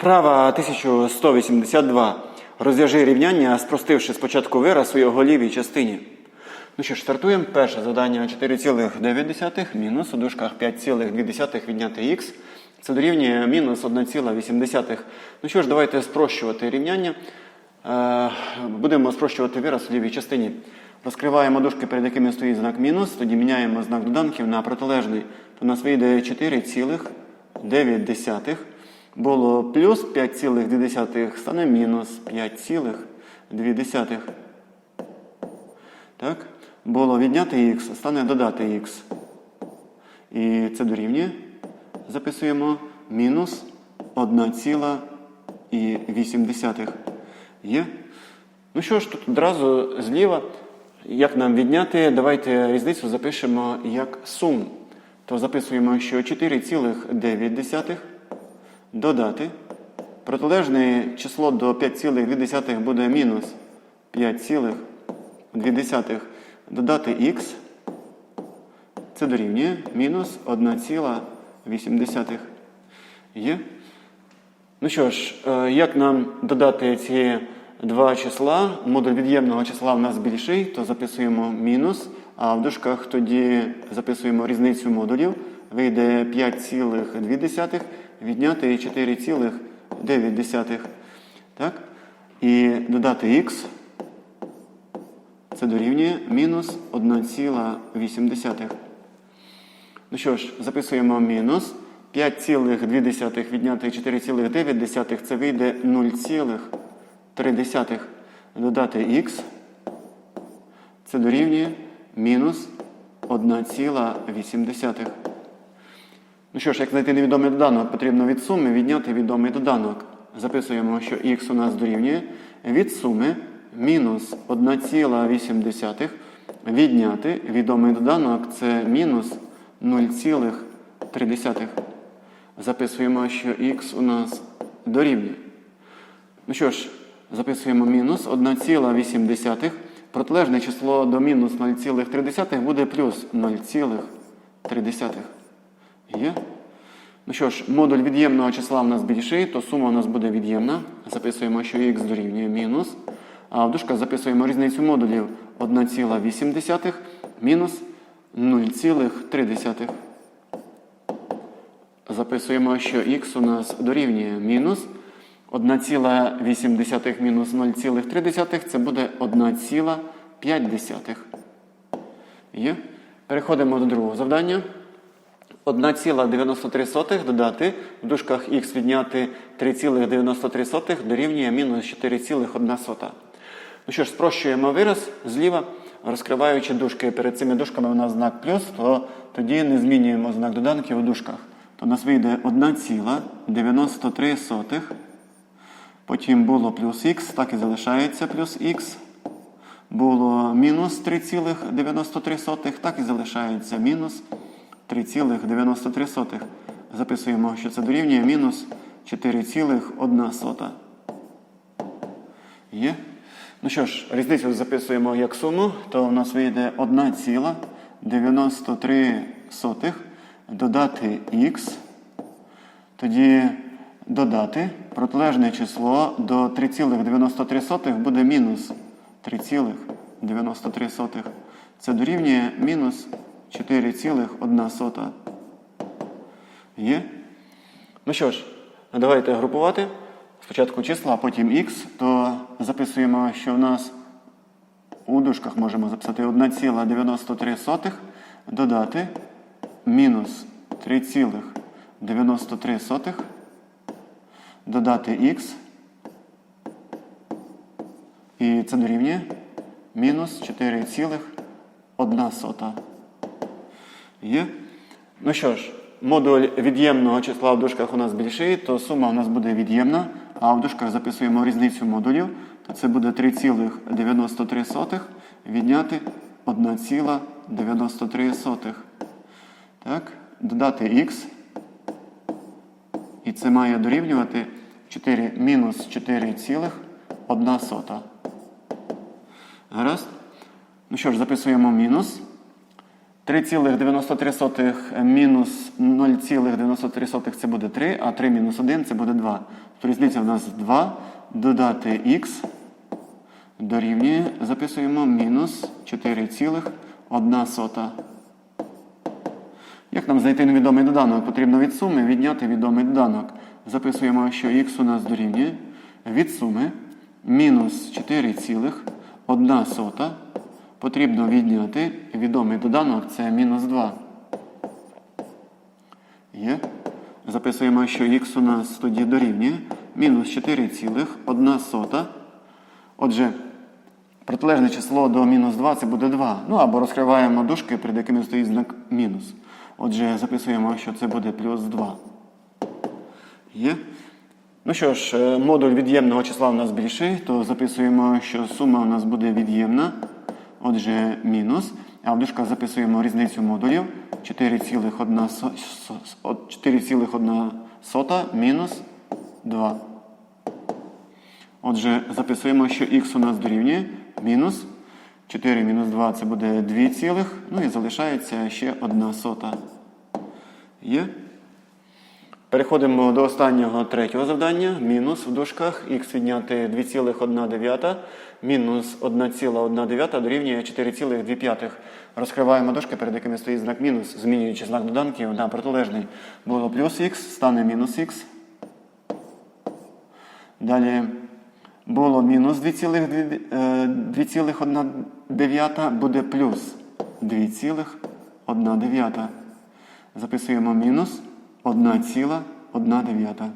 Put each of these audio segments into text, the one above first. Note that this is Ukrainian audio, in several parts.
Вправа 1182. Розв'яжи рівняння, спростивши спочатку вираз у його лівій частині. Ну що ж, стартуємо. Перше завдання 4,9 мінус у дужках 5,2 відняти х. Це дорівнює мінус 1,8. Ну що ж, давайте спрощувати рівняння. Е, Будемо спрощувати вираз у лівій частині. Розкриваємо дужки, перед якими стоїть знак мінус, тоді міняємо знак доданків на протилежний. То у нас вийде 4,9. Було плюс 5,2 стане мінус 5,2. Так? Було відняти х, стане додати х. І це дорівнює. Записуємо мінус 1,8. Є? Ну що ж, тут одразу зліва, як нам відняти, давайте різницю запишемо як суму. То записуємо, що 4,9 додати. Протилежне число до 5,2 буде мінус 5,2 додати х. Це дорівнює мінус 1,8. Є? Ну що ж, е, як нам додати ці два числа? Модуль від'ємного числа в нас більший, то записуємо мінус, а в дужках тоді записуємо різницю модулів. Вийде 5,2 відняти 4,9. Так? І додати х. Це дорівнює мінус 1,8. Ну що ж, записуємо мінус. 5,2 відняти 4,9 це вийде 0,3. Додати х. Це дорівнює мінус 1,8. Ну що ж, як знайти невідомий доданок, потрібно від суми відняти відомий доданок. Записуємо, що х у нас дорівнює від суми мінус 1,8 відняти відомий доданок це мінус 0,3. Записуємо, що х у нас дорівнює. Ну що ж, записуємо мінус 1,8. Протилежне число до мінус 0,3 буде плюс 0,3. Є? Ну що ж, модуль від'ємного числа в нас більший, то сума у нас буде від'ємна. Записуємо, що х дорівнює мінус. А в дужках записуємо різницю модулів 1,8 мінус 0,3. Записуємо, що х у нас дорівнює мінус 1,8 мінус 0,3 це буде 1,5. Є? Переходимо до другого завдання. 1,93 додати в дужках х відняти 3,93 дорівнює мінус 4,1. Ну що ж, спрощуємо вираз зліва, розкриваючи дужки. Перед цими дужками у нас знак плюс, то тоді не змінюємо знак доданків у дужках. То у нас вийде 1,93. Потім було плюс х, так і залишається плюс х. Було мінус 3,93, так і залишається мінус 3,93. Записуємо, що це дорівнює мінус 4,1. Є? Ну що ж, різницю записуємо як суму, то у нас вийде 1,93 додати х. Тоді додати протилежне число до 3,93 буде мінус 3,93. Це дорівнює мінус 4,1. Є? Ну що ж, давайте групувати. Спочатку числа, а потім х, то записуємо, що в нас у дужках можемо записати 1,93 додати мінус 3,93 додати х. І це дорівнює мінус 4,1. Є? Ну що ж, модуль від'ємного числа в дужках у нас більший, то сума у нас буде від'ємна, а в дужках записуємо різницю модулів, то це буде 3,93 відняти 1,93. Так, додати х. І це має дорівнювати 4 мінус 4,1. Гаразд? Ну що ж, записуємо мінус. 3,93 мінус 0,93 це буде 3, а 3 мінус 1 це буде 2. То різниця у нас 2 додати х дорівнює, записуємо мінус 4,1. Як нам знайти невідомий доданок? Потрібно від суми відняти відомий доданок. Записуємо, що х у нас дорівнює від суми мінус 4,1 сота. Потрібно відняти відомий доданок це мінус 2. Є. Записуємо, що х у нас тоді дорівнює мінус 4,1 сота. Отже, протилежне число до мінус 2 це буде 2. Ну або розкриваємо дужки, перед якими стоїть знак мінус. Отже, записуємо, що це буде плюс 2. Є. Ну що ж, е, модуль від'ємного числа у нас більший, то записуємо, що сума у нас буде від'ємна. Отже, мінус. А в дужках записуємо різницю модулів 4,1 со- со- от 4,1 сота мінус 2. Отже, записуємо, що х у нас дорівнює мінус 4 мінус 2 це буде 2 цілих. Ну і залишається ще 1 сота. Є? Переходимо до останнього третього завдання. Мінус в дужках х відняти 2,1 мінус 1,1 дорівнює 4,2. Розкриваємо дужки, перед якими стоїть знак мінус, змінюючи знак доданків на протилежний. Було плюс х, стане мінус х. Далі було мінус 2,1 буде плюс 2,1. Записуємо мінус 1,1.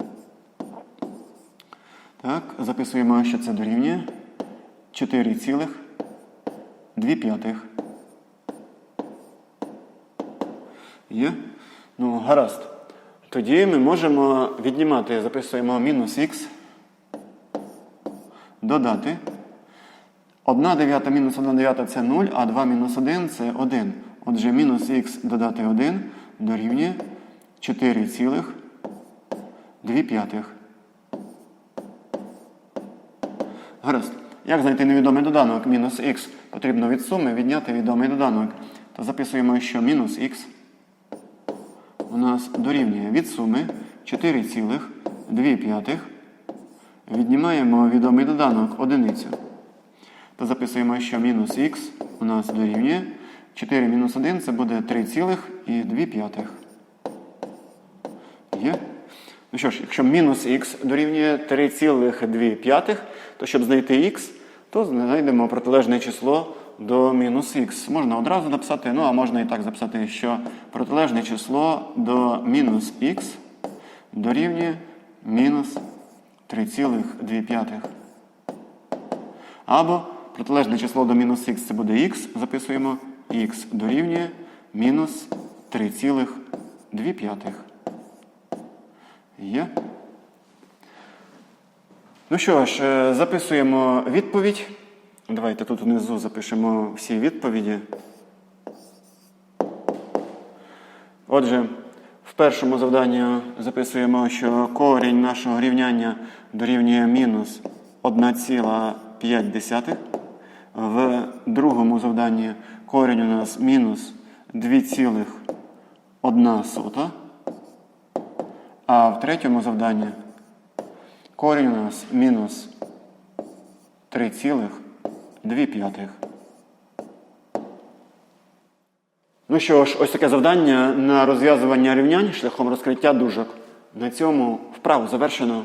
Так, записуємо, що це дорівнює 4,2. Є? Ну, гаразд. Тоді ми можемо віднімати, записуємо мінус х, додати. 1 дев'ята мінус 1 дев'ята це 0, а 2 мінус 1 це 1. Отже, мінус х додати 1 дорівнює 4,2. Гаразд. Як знайти невідомий доданок мінус х? Потрібно від суми відняти відомий доданок. То записуємо, що мінус х у нас дорівнює від суми 4,2. Віднімаємо відомий доданок одиницю. То записуємо, що мінус х у нас дорівнює 4 мінус 1 це буде 3,2. Ну що ж, якщо мінус х дорівнює 3,2, то щоб знайти х, то знайдемо протилежне число до мінус х. Можна одразу написати, ну а можна і так записати, що протилежне число до мінус х дорівнює мінус 3,2. Або протилежне число до мінус х це буде х, записуємо х дорівнює мінус 3,2. Є. Ну що ж, е, записуємо відповідь. Давайте тут внизу запишемо всі відповіді. Отже, в першому завданні записуємо, що корінь нашого рівняння дорівнює мінус 1,5. В другому завданні корінь у нас мінус 2,1. А в третьому завданні корінь у нас мінус 3,2. Ну що ж, ось таке завдання на розв'язування рівнянь шляхом розкриття дужок. На цьому вправу завершено.